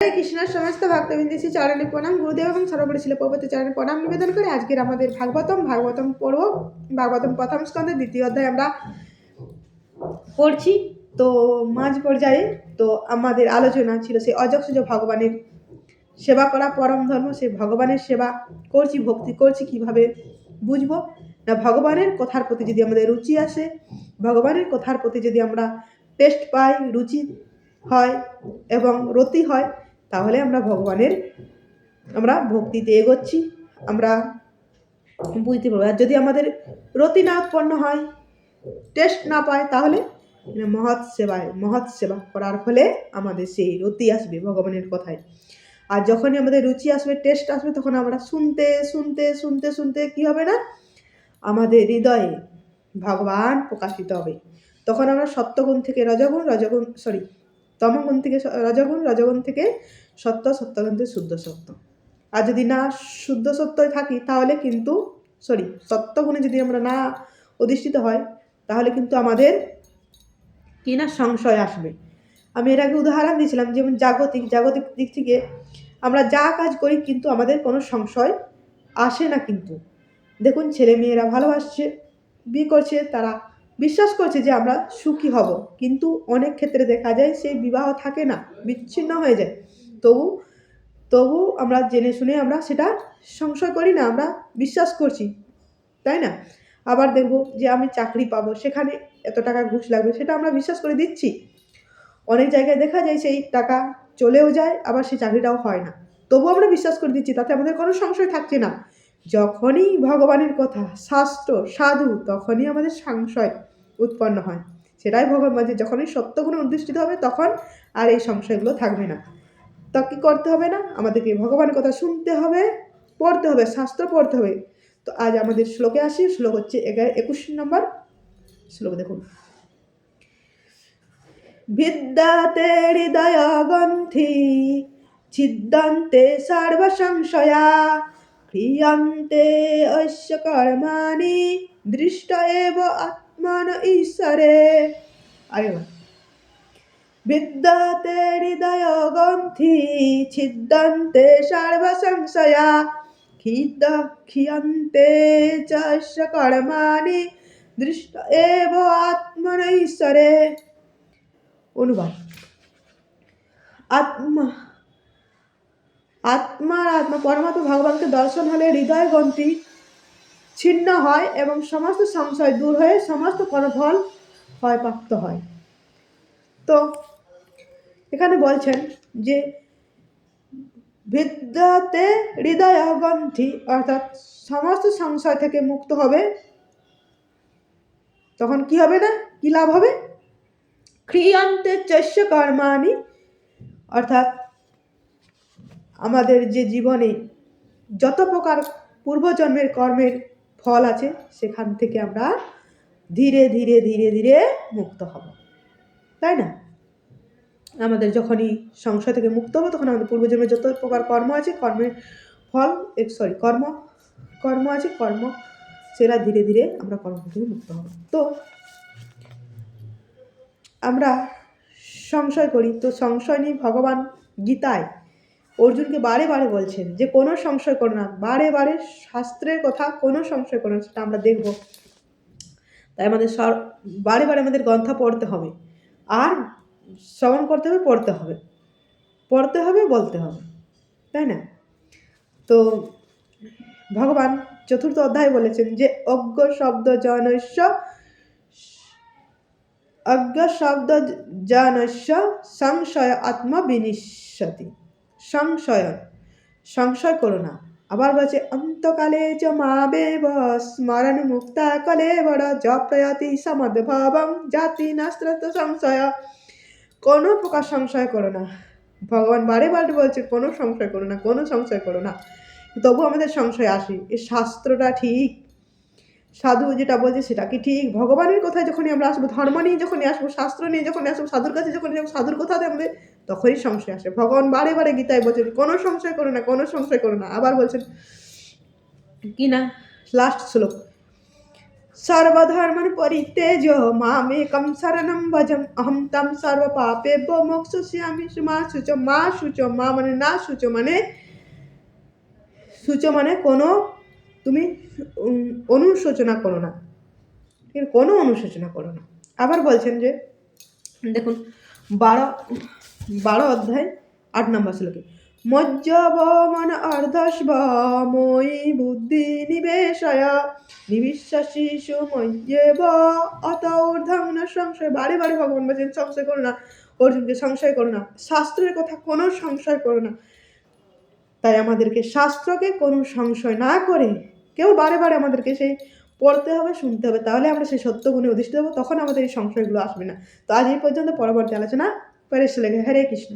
হরে কৃষ্ণ সমস্ত ভক্তবৃন্দ শ্রী চরণে প্রণাম। গুরুদেব এবং সর্বোপরি ছিল প্রভৃতি চরণে প্রণাম নিবেদন করে আজকের আমাদের ভাগবতম ভাগবতম পর্ব ভাগবতম প্রথম স্কন্ধে দ্বিতীয় অধ্যায় আমরা পড়ছি। তো মাঝ পর্যায়ে তো আমাদের আলোচনা ছিল সেই অযক্ষজ ভগবানের সেবা করা, পরম ধর্ম, সেই ভগবানের সেবা করছি, ভক্তি করছি, কীভাবে বুঝব? না, ভগবানের কথার প্রতি যদি আমাদের রুচি আসে, ভগবানের কথার প্রতি যদি আমরা টেস্ট পাই, রুচি হয় এবং রতি হয় তাহলে আমরা ভগবানের, আমরা ভক্তিতে এগোচ্ছি, আমরা বুঝতে পারব। আর যদি আমাদের রতি না উৎপন্ন হয় টেস্ট না পায়, তাহলে মহৎ সেবায়, মহৎ সেবা করার ফলে আমাদের সেই রতি আসবে ভগবানের কথায়। আর যখনই আমাদের রুচি আসবে টেস্ট আসবে, তখন আমরা শুনতে শুনতে শুনতে শুনতে কি হবে না? আমাদের হৃদয়ে ভগবান প্রকাশিত হবে। তখন আমরা সত্যগুণ থেকে রজগুণ রজগুণ সরি তমগুণ থেকে রজগুণ রজগুণ থেকে সত্য সত্যগুণ থেকে শুদ্ধ সত্য। আর যদি না শুদ্ধ সত্যই থাকি, তাহলে কিন্তু সরি সত্যগুণে যদি আমরা না অধিষ্ঠিত হয়, তাহলে কিন্তু আমাদের কি না সংশয় আসবে। আমি এর আগে উদাহরণ দিয়েছিলাম, যেমন জাগতিক জাগতিক দিক থেকে আমরা যা কাজ করি কিন্তু আমাদের কোনো সংশয় আসে না কিন্তু। দেখুন ছেলে মেয়েরা ভালোবাসছে, বিয়ে করছে, তারা বিশ্বাস করছি যে আমরা সুখী হব, কিন্তু অনেক ক্ষেত্রে দেখা যায় সেই বিবাহ থাকে না, বিচ্ছিন্ন হয়ে যায়। তবু তবু আমরা জেনে শুনে আমরা সেটা সংশয় করি না, আমরা বিশ্বাস করছি, তাই না? আবার দেখব যে আমি চাকরি পাবো, সেখানে এত টাকা ঘুষ লাগবে, সেটা আমরা বিশ্বাস করে দিচ্ছি। অনেক জায়গায় দেখা যায় সেই টাকা চলেও যায়, আবার সেই চাকরিটাও হয় না। তবু আমরা বিশ্বাস করে দিচ্ছি, তাতে আমাদের কোনো সংশয় থাকছে না। যখনই ভগবানের কথা, শাস্ত্র, সাধু, তখনই আমাদের সংশয় উৎপন্ন হয়। সেটাই ভগবান বলছে, যখনই সত্যগুণ অধিষ্ঠিত হবে, তখন আর এই সংশয়গুলো থাকবে না। তা কী করতে হবে না? আমাদেরকে ভগবানের কথা শুনতে হবে, পড়তে হবে, শাস্ত্র পড়তে হবে। তো আজ আমাদের শ্লোকে আসি, শ্লোক হচ্ছে এগারো, একুশ নম্বর শ্লোক দেখুন। বিদ্যাতে হৃদয় গ্রন্থি ছিদ্দান্তে সর্বসংশয়া ক্রিয়ন্তে অস্য কর্মাণি দৃষ্ট এব আত্মান ঈশ্বরে আরেকবার বিদ্যাতে হৃদয় গ্রন্থি ছিদ্দান্তে সর্বসংশয়া খিদ ক্ষিয়ন্তে চস্য কর্মাণি দৃষ্ট এব আত্মন ঈশ্বরে অনুবাদ আত্মা আত্মার আত্মা, পরমাত্মা ভগবানকে দর্শন হলে হৃদয় গ্রন্থি ছিন্ন হয় এবং সমস্ত সংশয় দূর হয়ে সমস্ত কর্মফল হয় প্রাপ্ত হয়। তো এখানে বলছেন যে বিদ্যাতে হৃদয় গ্রন্থি, অর্থাৎ সমস্ত সংশয় থেকে মুক্ত হবে। তখন কি হবে না? কি লাভ হবে? ক্রিয়ান্তে চৈশ্য কর্মাণি, অর্থাৎ আমাদের যে জীবনে যত প্রকার পূর্বজন্মের কর্মের ফল আছে, সেখান থেকে আমরা ধীরে ধীরে ধীরে ধীরে মুক্ত হব। তাই না? আমাদের যখনই সংশয় থেকে মুক্ত হব, তখন আমাদের পূর্বজন্মের যত প্রকার কর্ম আছে, কর্মের ফল সরি কর্ম কর্ম আছে, কর্ম সেটা ধীরে ধীরে আমরা কর্ম থেকে মুক্ত হব। তো আমরা সংশয় করি। তো সংশয় নিয়ে ভগবান গীতায় অর্জুনকে বারে বারে বলছেন যে, কোনো সংশয় করো না, বারে বারে শাস্ত্রের কথা কোনো সংশয় করো না, সেটা আমরা দেখব। তাই আমাদের সর, বারে বারে আমাদের গ্রন্থ পড়তে হবে। আর শ্রবণ করতে হবে, পড়তে হবে। পড়তে হবে, বলতে হবে। তাই না? তো ভগবান চতুর্থ অধ্যায় বলেছেন যে, অজ্ঞ শব্দ জনস্য অজ্ঞ শব্দ জনস্য সংশয় আত্মা বিনিশ্যতি সংশয় সংশয় করো না। আবার বলছে, অন্তকালে চ মা বেব, স্মরণ মুক্তা কলে বড় জপ্রয়তি সমদ্ভাবম জাতি নাস্ত্রত সংশয়। কোনো প্রকার সংশয় করো না। ভগবান বারে বারে বলছে, কোনো সংশয় করো না, কোনো সংশয় করো না। তবু আমাদের সংশয় আসে। এই শাস্ত্রটা ঠিক। সাধু যেটা বলছে সেটা কি ঠিক? ভগবানের কথায় যখনই আমরা আসব, ধর্ম নিয়ে যখনই আসব, শাস্ত্র নিয়ে যখন আসব, সাধুর কাছে যখন যাব, সাধুর কথাতে আমাদের তখনই সংশয় আসে। ভগবান বারে বারে গীতায় বলছেন, কোনো সংশয় করো না, কোনো সংশয় করো না। আবার বলছেন, কি না? লাস্ট শ্লোক। সর্বধর্মন পরিত্যাজ মামেকম শরণম ভজম, অহম তম সর্ব পাপে মোক্ষস্যামি মা শুচ মা শুচ মা মানে না শুচ মানে শুচ মানে কোনো তুমি অনুশোচনা করো না। কোনো অনুশোচনা করো না। আবার বলছেন যে, দেখুন, বারো বারো অধ্যায় আট নম্বর শ্লোকে মজ্জব মন অর্ধস্ব মই বুদ্ধি নিবেশয় নিবিশ্বাসী সুমজ্জেব অত ঊর্ধ্বম না সংশয়। বারে বারে ভগবান বলছেন, সংশয় করো না। অর্জুনকে সংশয় করো না। শাস্ত্রের কথা কোনো সংশয় করো না। তাই আমাদেরকে শাস্ত্রকে কোনো সংশয় না করে কেউ বারে বারে আমাদেরকে সেই পড়তে হবে, শুনতে হবে, তাহলে আমরা সেই সত্য গুণে অধিষ্ঠিত হব, তখন আমাদের এই সংশয়গুলো আসবে না। তো আজ এই পর্যন্ত, পরবর্তী আলোচনা পরে লেগে হরে কৃষ্ণ।